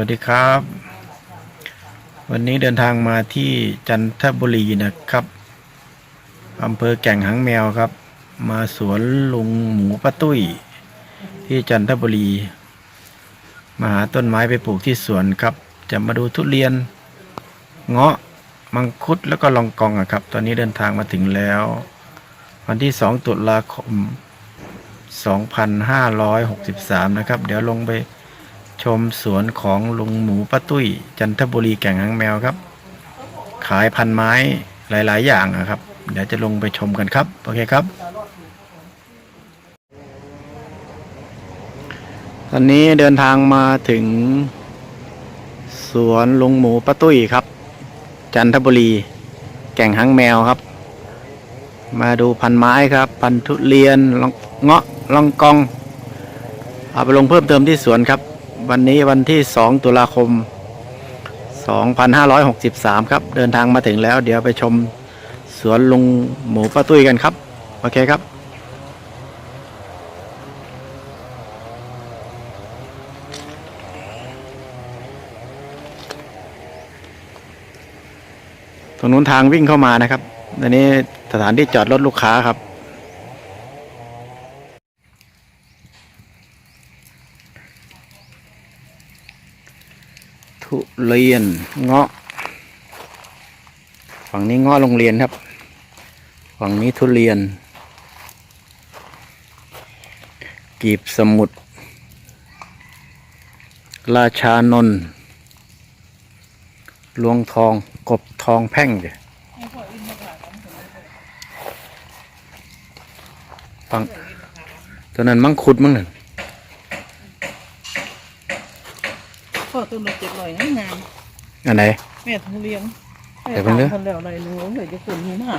วัสดีครับ วันนี้เดินทางมาที่จันทบุรีนะครับอำเภอแก่งหางแมวครับ มาสวนลุงหมูป้าตุ้ย ที่จันทบุรี มาหาต้นไม้ไปปลูกที่สวนครับ จะมาดูทุเรียน เงาะมังคุดแล้วก็ลองกองอะครับ ตอนนี้เดินทางมาถึงแล้ว วันที่ 2 ตุลาคม 2563 นะครับ เดี๋ยวลงไป ชมสวนของลุงหมูป้าตุ้ย จันทบุรีแก่งหางแมวครับ ขายพันไม้หลาย ๆ อย่างนะครับ เดี๋ยวจะลงไปชมกันครับ โอเคครับ ตอนนี้เดินทางมาถึง สวนลุงหมูป้าตุ้ยครับ จันทบุรี แก่งหางแมวครับ มาดูพันไม้ครับ พันทุเรียนงเงาะลองกองเอาไปลงเพิ่มเติมที่สวนครับ วันนี้วันที่ 2 ตุลาคม 2563 ครับ เดินทางมาถึงแล้ว เดี๋ยวไปชมสวนลุงหมูป้าตุ้ยกันครับ โอเคครับตรงนู้นทางวิ่งเข้ามานะครับอันนี้สถานที่จอดรถลูกค้าครับ ทุเรียนเงาะ ฝั่งนี้เงาะโรงเรียนครับ ฝั่งนี้ทุเรียน กีบสมุทรราชานนท์ลวงทองกบทองแพ่งเดี๋ยวฟังตัวนั้นมังคุดมั้งหนึ่ง พ่อ ต้นละเจ็ดร้อยงามอันไหนแม่ทุเรียนเดี๋ยวเพิ่งเด้อคนแล้วอะไรหนูเลยจะคนหูหน้า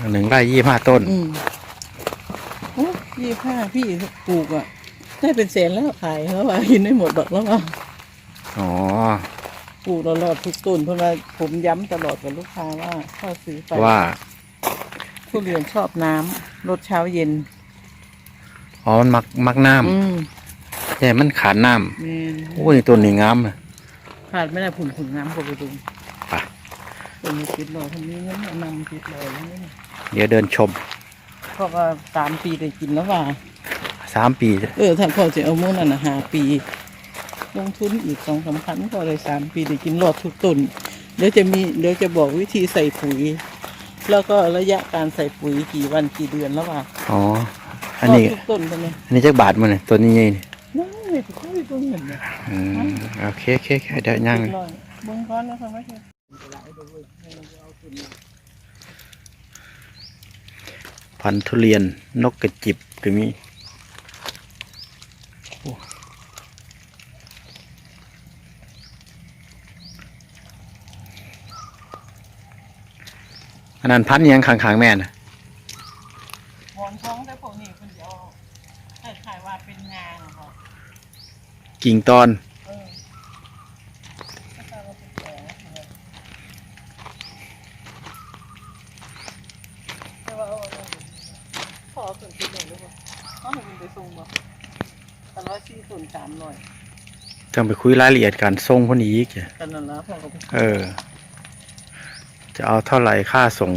อันหนึ่งไร่ยี่ห้าต้นอืมโอ้ยี่ห้าพี่ปลูกอะได้เป็นแสนแล้วขายแล้วว่ากินได้หมดดอกแล้วว่าอ๋อปลูกตลอดทุกต้นเพราะว่าผมย้ำตลอดกับลูกค้าว่าข้อซื้อไปว่าทุเรียนชอบน้ำรสเช้าเย็นอ๋อมันมักมักน้อืมำ แต่มันขาดน้แม่นำโอ้ยตัวนี้งามเลยขาดไม่ได้ผุนผุนน้ำกว่าไปดูไปต้นนี้ติดลอยทำนี้เงินนำติดลอยแล้วนี่เดี๋ยวเดินชมเพราะว่าสามปีได้กินแล้วว่า สามปีเออถ้าพ่อจะเอามื่อนั้นนะหาปี ลงทุนอีกสองสามพันก็เลยสามปีได้กินรอดทุกต้นเดี๋ยวจะมีเดี๋ยวจะบอกวิธีใส่ปุ๋ย แล้วก็ระยะการใส่ปุ๋ยกี่วันกี่เดือนแล้วว่าอ๋ออันนี้รดทุกต้นกันเลยอันนี้จักบาทมันเนี่ยตัวนี้ไงนี่นั่ นเลยทุกคนต้นเงินเนี่ยอืมโอเคโอเคโอเคเดี๋ยวย่างเบิ่งก้อนนะคะไม่ใช่พันธุ์ทุเรียนนกกระจิบก็มีโอ้อันนั้นพันธุ์หยังขางๆแม่นะหอนท้องแต่พวกนี้คนเดียวคล้ายๆว่าเป็นงาน กิ่งตอนเออคล้ายๆว่าเป็นแผลเนี่ยแต่ว่าเอาเอาเอาพอเอาส่วนที่หนึ่งด้วยป่ะเขาหนึ่งไปส่งป่ะแต่ว่าสี่ส่วนสามร้อยต้องไปคุยรายละเอียดการส่งพวกนี้อีกจ้ะกันนั่นละพอกับเออ จะเอาเท่าไหร่ค่าส่ง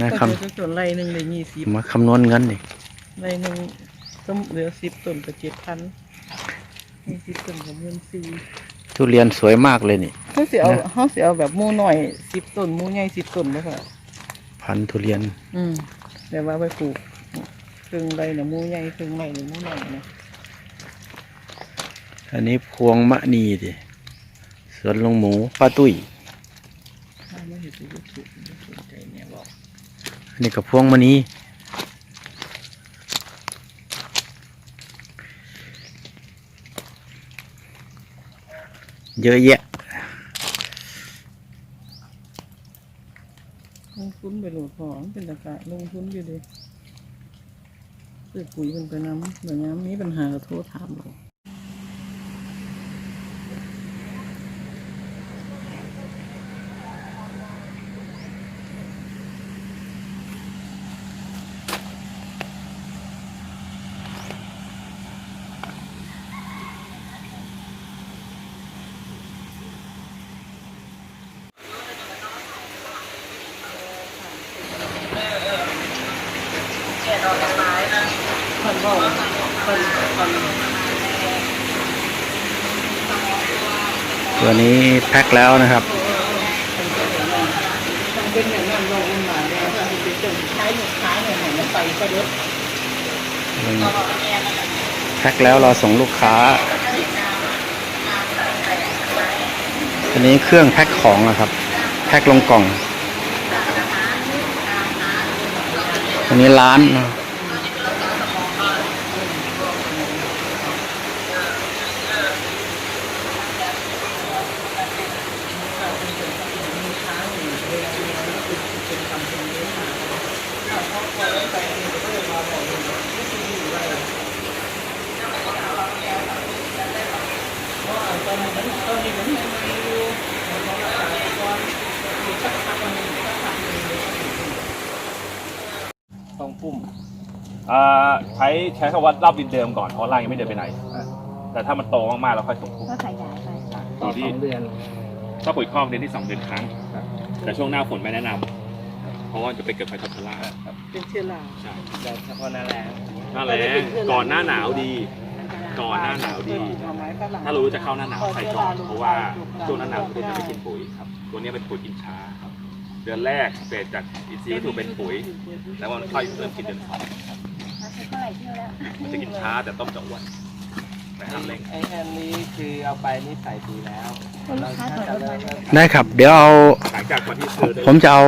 นะก็ครัเดี๋ยวจะส่วนไรหนึ่งเลยยี่สิบมาคำนวณเงินนี่ไรหนึ่ง ก็เหลือสิบต้นก็เจ็ดพันยี่สิบต้นก็หมื่นสี่ทุเรียนสวยมากเลยนี่ เขาสิเอานะ เขาสิเอาแบบหมู่หน่อยสิบต้นหมู่ใหญ่สิบต้นแล้วค่ะ พันธุ์ทุเรียนอืมแต่ว่าไปปลูกครึ่งไรเนี่ยหมู่ใหญ่ครึ่งไรเนี่ยหมู่หน่อยเนี่ยอันนี้พวงมะนีดิสวนลุงหมูป้าตุ้ยถ้าไม่เห็นจะถูกไม่สนใจเนี่ยบอกอันนี้กับพวงมะนี เยอะแยะลงทุนไปโหลดของเป็นตะกะลงทุนอยู่เลยซื้อปุ๋ยมันไปน้ำเหมือนน้ำมีปัญหาก็โทรถามเรา ตัวนี้แพ็คแล้วนะครับแพ็คแล้วรอส่งลูกค้าอันนี้เครื่องแพ็คของนะครับ แพ็คลงกล่อง อันนี้ร้านนะ อ่าใช้ใช้คำว่ารับดินเดิมก่อนเพราะร่างยังไม่เดินไปไหน แต่ถ้ามันโตมากๆเราค่อยส่งปุ้มก็ขยายไปอยู่ที่เดือนถ้าปุ๋ยคอกเดือนที่สองเดือนครั้ง แต่ช่วงหน้าฝนไม่แนะนำเพราะว่าจะไปเกิดไฟท็อปทาร่าเป็นเชื้อราใช่เฉพาะหน้าแรงหน้าแรงก่อนหน้าหนาวดี ก่อนหน้าหนาวดี ถ้ารู้จะเข้าหน้าหนาวใส่ก่อนเพราะว่าช่วงหน้าหนาวทุเรียนจะไม่กินปุ๋ยครับ ตัวนี้เป็นปุ๋ยกินช้าครับ เดือนแรกเศษจากอินทรีย์วัตถุเป็นปุ๋ย แล้วมันค่อยเริ่มกินเดือนสอง เราใช้เท่าไหร่เที่ยวแล้วมันจะกินช้าแต่ต้มจะอ้วนแต่ห้ามเร่งไอ้อันนี้คือเอาไปนี่ใส่ดีแล้วคนลูกค้าถอยรถมาเลยได้ครับ เดี๋ยวเอาหลังจากวันที่ผซื้มอได้ผมจะเอา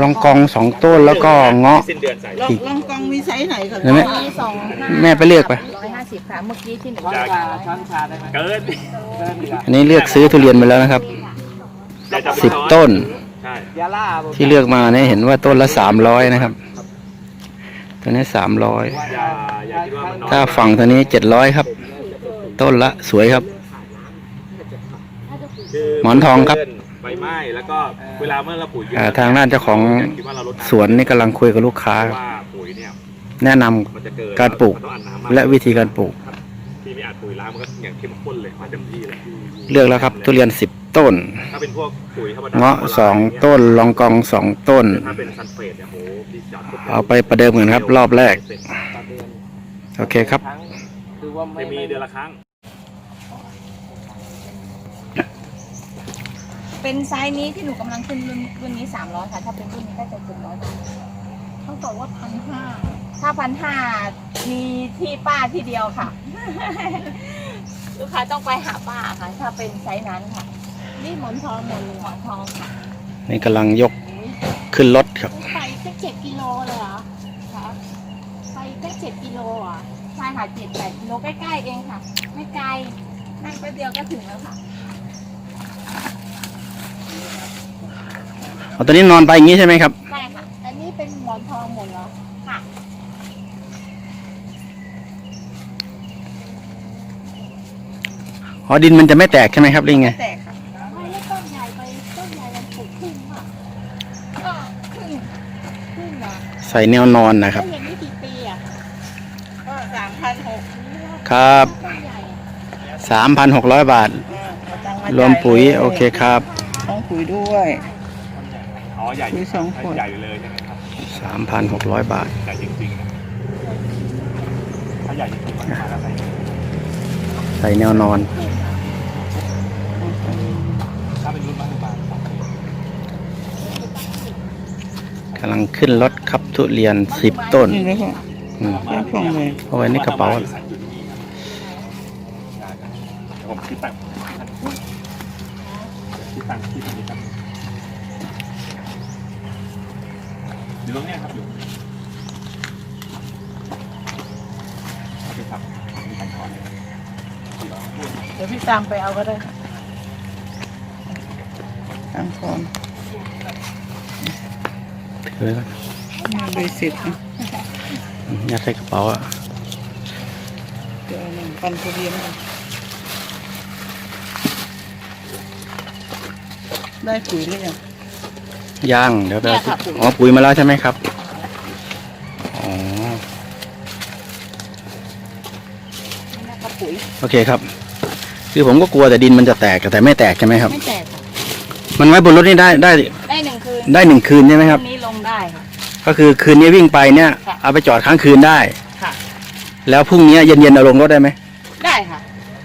รองกองสองต้นแล้วก็เงาะ สิ้นเดือนใส่ลองลองกองมีไซส์ไหนคะเห็นไหม มีสองห้าแม่ไปเลือกไป ร้อยห้าสิบค่ะเมื่อกี้ที่หนึ่งช้อนชาช้อนชาได้ไหมเกินเดินดีกว่าอันนี้เลือกซื้อทุเรียนมาแล้วนะครับแต่จะไม่สิบช้อนต้น ใช่ยาล่าผมที่เลือกมาเนี่ยเห็นว่าต้นละสามร้อยนะครับ ตัวนี้สามร้อยอย่าอย่าคิดว่ามันน้อยถ้าฝั่งตัวนี้เจ็ดร้อยครับ ต้นละสวยครับคืหมอนทองครับไฟไหม้แล้วก็เวลาเมื่อเราปุ๋ยเยอะอ่าทางด้านเจ้าของย่คิดว่าเราลดำสวนนี่กำลังคุยกับลูกค้าเพราะว่าปุ๋ยเนี่ยแนะนำมันจะเกินการปลูกมันต้องอัดน้ำมากและวิธีการปลูก ที่ไม่อัดปุ๋ยล้างมันก็อย่างเข้มข้นเลยมาเต็มที่เลยเลือกแล้วครับ ทุเรียนสิบ ต้น ถ้าเป็นพวกปุ๋ยธรรมดาเงาะสองต้นลองกองสองต้น ถ้าเป็นซันเฟตเนี่ยโหดีจัดเอาไปประเดิมกันครับ รอบแรกต่อเดือนโอเคครับครั้งคือว่าไม่จะมีเดือนละครั้ง เป็นไซส์นี้ที่หนูกำลังขึ้นรุ่นรุ่นนี้สามร้อยค่ะ ถ้าเป็นรุ่นนี้ก็จะเจ็ดร้อยเขาบอกว่าพันห้าถ้าพันห้ามีที่ป้าที่เดียวค่ะ ลูกค้าต้องไปหาป้าค่ะ ถ้าเป็นไซส์นั้นค่ะ นี่หมอนทองหมอนหมอนทองค่ะนี่กำลังยกขึ้นรถครับ ไปแค่เจ็ดกิโลเลยเหรอคะไปแค่เจ็ดกิโลอะใช่ค่ะเจ็ดแปดกิโลใกล้ๆเองค่ะ ไม่ไกลนั่งแป๊บเดียวก็ถึงแล้วค่ะเอาตัวนี้นอนไปอย่างนี้ใช่ไหมครับ ใช่ค่ะอันนี้เป็นหมอนทองหมดแล้วค่ะอ๋อดินมันจะไม่แตกใช่ไหมครับหรือไง แตกค่ะไม่ได้ต้นใหญ่ไปต้นใหญ่มันปลูกขึ้นค่ะก็ขึ้นขึ้นเหรอ ใส่แนวนอนนะครับแล้วอย่างนี้กี่ปีอะก็สามพันหกครับต้นใหญ่อะสามพันหกร้อยบาท รวมปุ๋ยโอเคครับต้องปุ๋ยด้วยอ๋อใหญ่ปุ๋ยสองขวดใหญ่เลยใช่ไหมครับสามพันหกร้อยบาทใหญ่จริงๆนะถ้าใหญ่จริงๆมันมาแล้วใส่ใส่แนวนอนถ้าเป็นรุ่นบ้านบางสองปี กำลังขึ้นรถครับทุเรียนสิบต้นนี่เลยค่ะอืมแค่ฟองเลยเอาไว้ในกระเป๋าใส่อยู่ที่นี่ครับได้ครับเดี๋ยวผมคิดตังค์คิดตังค์ที่ตรงนี้ครับอยู่ตรงเนี้ยครับอยู่โอเคครับมีตังค์ก่อนเดี๋ยวพี่ตามไปเอาก็ได้ค่ะตามคอน เฮ้ยใบเสร็จนะยัดใส่กระเป๋าอะเดี๋ยวเอาหนึ่งปันทุเรียนก่อนได้ปุ๋ยหรือยังย่างเดี๋ยวไปเนี่ยค่ะปุ๋ยอ๋อปุ๋ยมาแล้วใช่ไหมครับอ๋อนี่นะคะปุ๋ยโอเคครับ คือผมก็กลัวแต่ดินมันจะแตกแต่ไม่แตกใช่ไหมครับ ไม่แตกค่ะมันไว้บนรถนี่ได้ได้ ได้หนึ่งคืนได้หนึ่งคืนใช่ไหมครับพงนี้ลงได้ค่ะ ก็คือคืนนี้วิ่งไปเนี่ย ค่ะ เอาไปจอดค้างคืนได้ ค่ะ แล้วพรุ่งนี้เย็นๆเอาลงรถได้ไหมได้ค่ะ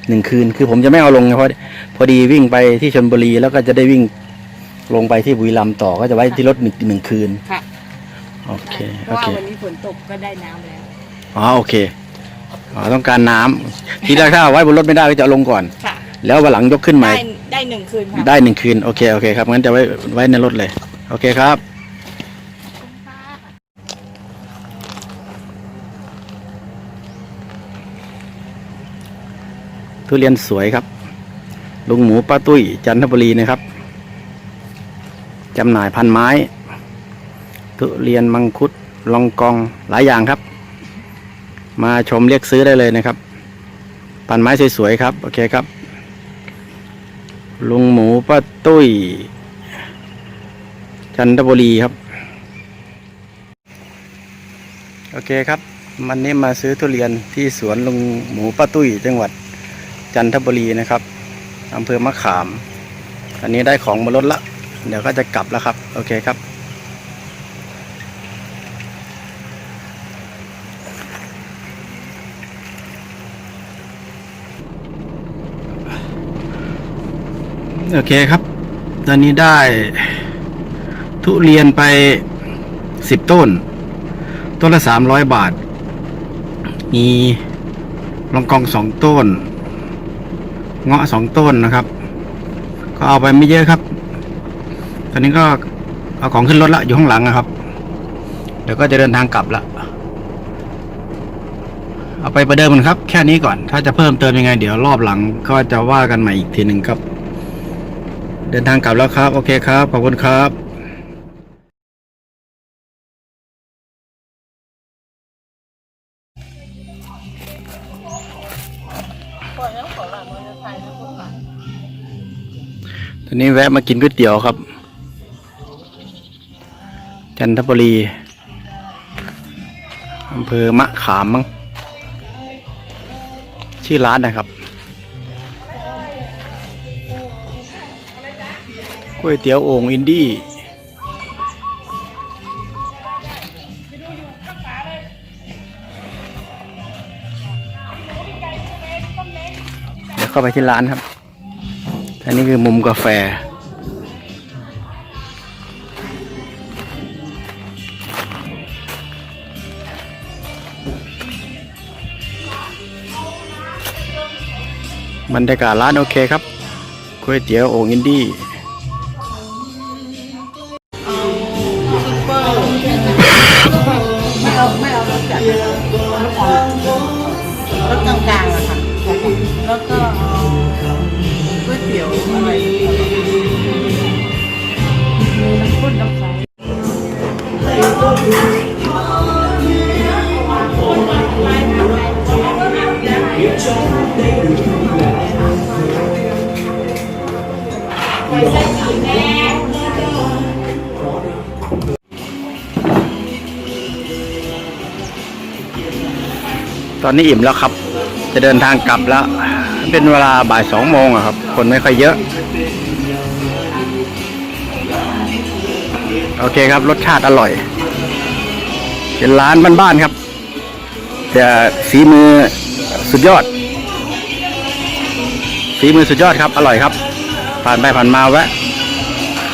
หนึ่งคืนคือผมจะไม่เอาลงไงเพราะพอดีวิ่งไปที่ชนบุรีแล้วก็จะได้วิ่งลงไปที่บุรีรัมย์ต่อก็จะไว้ที่รถหนึ่งหนึ่งคืนค่ะ โอเคเพโอราะว่าเควันนี้ฝนตกก็ได้น้ำแล้ว อ๋อโอเคอ๋อต้องการน้ำทีแรกถ้าเอาไว้บนรถไม่ได้ก็จะเอาลงก่อน ค่ะ แล้ววันหลังยกขึ้นใหม่ ได้ได้หนึ่งคืนค่ะ ได้หนึ่งคืน โอเค โอเคครับงั้นจะไว้ไว้ในรถเลย โอเคครับ ทุเรียนสวยครับ ลุงหมูป้าตุ้ยจันทบุรีนะครับจำหน่ายพันไม้ ทุเรียนมังคุดลองกองหลายอย่างครับ มาชมเรียกซื้อได้เลยนะครับ พันไม้สวยๆครับ โอเคครับ ลุงหมูป้าตุ้ย จันทบุรีครับ โอเคครับวันนี้มาซื้อทุเรียนที่สวนลุงหมูป้าตุ้ยจังหวัด จันทบุรีนะครับอำเภอมะขาม อันนี้ได้ของมาลดละ เดี๋ยวก็จะกลับแล้วครับ โอเคครับโอเคครับ ตอนนี้ได้ทุเรียนไปสิบต้น ต้นละสามร้อยบาท มีลองกองสองต้น เงาะสองต้นนะครับ ก็เอาไปไม่เยอะครับ ตอนนี้ก็เอาของขึ้นรถละอยู่ข้างหลังนะครับ เดี๋ยวก็จะเดินทางกลับละเอาไปประเดิมกันครับ แค่นี้ก่อน ถ้าจะเพิ่มเติมยังไง เดี๋ยวรอบหลังก็จะว่ากันใหม่อีกทีหนึ่งครับ เดินทางกลับแล้วครับ โอเคครับ ขอบคุณครับ อนนี้แวะมากินก๋วยเตี๋ยวครับ จันทบุรีอำเภอมะขามมั้งชื่อร้านนะครับก๋วยเตี๋ยวโอ่งอินดี้เดี๋ยวเข้าไปที่ร้านครับ อันนี้คือมุมกาแฟ บรรยากาศร้านโอเคครับก๋วยเตี๋ยวโอ่งอินดี้ไม่เอาไม่เอารสจัดรสกลางๆอะค่ะแล้วก็ น้ำข้นน้ำใสตอนนี้อิ่มแล้วครับ จะเดินทางกลับแล้ว เป็นเวลาบ่ายสองโมงครับ คนไม่ค่อยเยอะ โอเคครับ รสชาติอร่อย เป็นร้านบ้านๆครับแต่ฝีมือสุดยอดฝีมือสุดยอดครับ อร่อยครับ ผ่านไปผ่านมาแวะ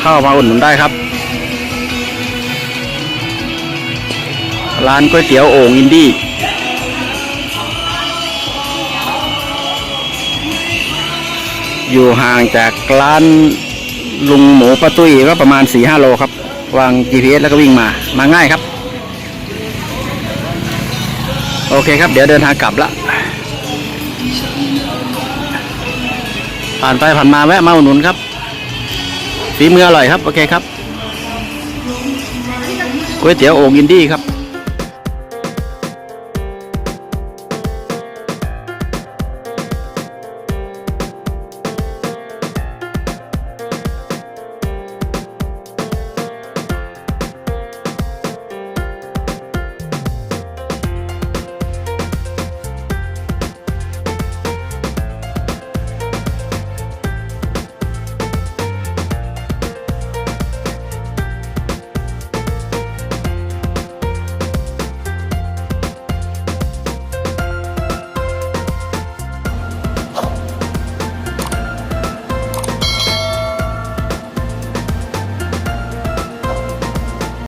เข้ามาอุดหนุนได้ครับ ร้านก๋วยเตี๋ยวโอ่งอินดี้อยู่ห่างจากร้านลุงหมูป้าตุ้ยก็ประมาณ4ีหโลครับ วาง GPS แล้วก็วิ่งมา มาง่ายครับ โอเคครับ เดี๋ยวเดินทางกลับละ ผ่านไปผ่านมาแวะมาอุดหนุนครับฝีมืออร่อยครับ โอเคครับก๋วยเตี๋ยวโอ่งอินดี้ครับ